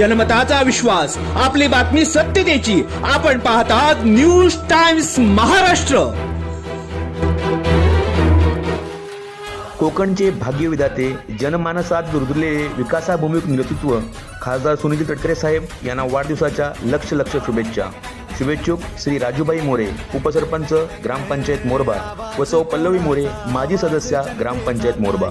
जनमताचा विश्वास आपली बातमी सत्यतेची आपण पाहतात न्यूज टाइम्स महाराष्ट्र. कोकणचे भाग्यविधाते जनमानसात दुर्दुरलेले विकासाभूमिक नेतृत्व खासदार सुनील तटकरे साहेब यांना वाढदिवसाच्या लक्ष लक्ष शुभेच्छा. शुभेच्छुक श्री राजूबाई मोरे उपसरपंच ग्रामपंचायत मोरबा व सौ पल्लवी मोरे माजी सदस्या ग्रामपंचायत मोरबा.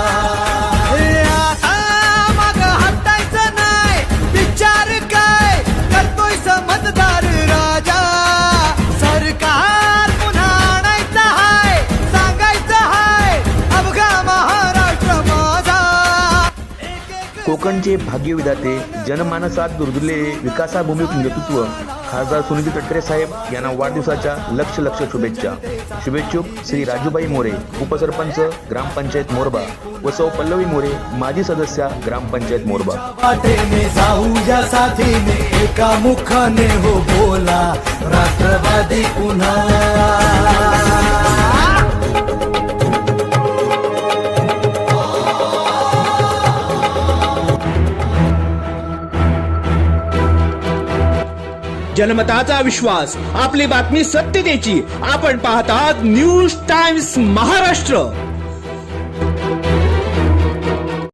कोकणचे भाग्यविधाते जनमानसात दुर्दुरलेले विकासाभूमिक नेतृत्व खासदार सुनील तटकरे साहेब यांना वाढदिवसाच्या लक्ष लक्ष शुभेच्छा. शुभेच्छुक श्री राजूबाई मोरे उपसरपंच ग्रामपंचायत मोरबा व सौ पल्लवी मोरे माजी सदस्या ग्रामपंचायत मोरबा. एका मुखाने हो बोला राष्ट्रवादी पुन्हा. जनमताचा विश्वास आपली बातमी सत्यतेची आपण पाहतात न्यूज टाइम्स महाराष्ट्र.